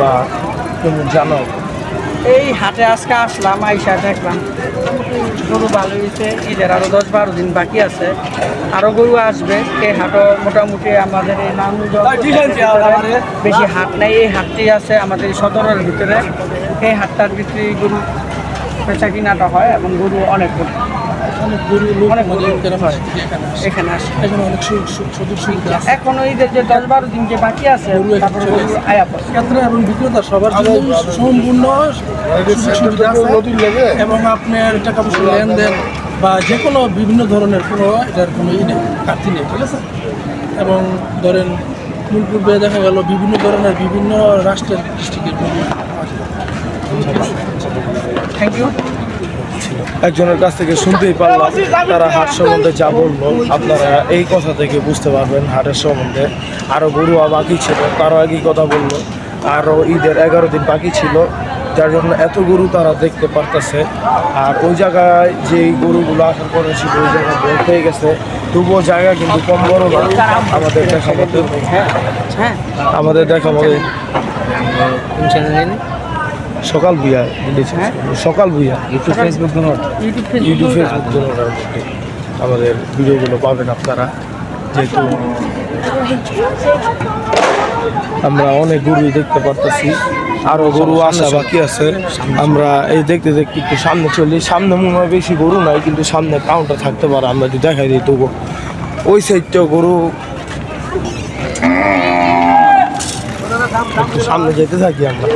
বা তুমি জানো। এই হাটে আজকে আসলাম আইসা দেখলাম। গরু ভালো হয়েছে ঈদের আরও দশ বারো দিন বাকি আছে। আরও গরু আসবে এই হাটও মোটামুটি আমাদের এই নাম বেশি হাট নাই এই হাটটি আছে আমাদের এই সদরের ভিতরে। এই হাটটার ভিতরে গরু পেঁচা কিনাটা হয় এবং গরু অনেক অনেক গরু অনেক গরু। হয়। এখানে আসে। এখানে আসে অনেক সুযোগ সুবিধা এখনও যে দশ বারো দিন যে বাকি আছে এবং বিক্রেতা সবার জন্য সম্পূর্ণ সুবিধা আছে। এবং আপনার টাকা পয়সা লেনদেন বা যে কোনো বিভিন্ন ধরনের কোনো এটার কোনো ই নেই ঘাটতি নেই ঠিক আছে? এবং ধরেন মূল পূর্বে দেখা গেল বিভিন্ন ধরনের বিভিন্ন রাষ্ট্রের ডিস্ট্রিক্টের থ্যাংক ইউ একজনের কাছ থেকে শুনতেই পারলাম তারা হাট সম্বন্ধে যা বলল আপনারা এই কথা থেকে বুঝতে পারবেন হাটের সম্বন্ধে। আরও গরু বাকি ছিল তারও একই কথা বলল। আরও ঈদের এগারো দিন বাকি ছিল যার জন্য এত গরু তারা দেখতে পারতেছে। আর ওই জায়গায় যে গরুগুলো আসার কথা ছিল ওই জায়গায় বের হয়ে গেছে। তবুও জায়গা কিন্তু কম বড় না আমাদের দেখা মতো। হ্যাঁ হ্যাঁ। আমাদের দেখা মতো। সকাল ভুইয়া দিয়েছে সকাল Bhuiya YouTube Facebook YouTube YouTube Facebook আমাদের ভিডিওগুলো পাবেন আপনারা। যেহেতু আমরা অনেক গরু দেখতে পারতেছি। আরও গরু আসা বাকি আছে। আমরা এই দেখতে দেখতে একটু সামনে চলি। সামনে মনে হয় বেশি গরু নাই কিন্তু সামনে কাউন্টার থাকতে পারে। আমরা যদি দেখাই দিই তবু ওই সাইডটাও গরু। সামনে যেতে থাকি আমরা।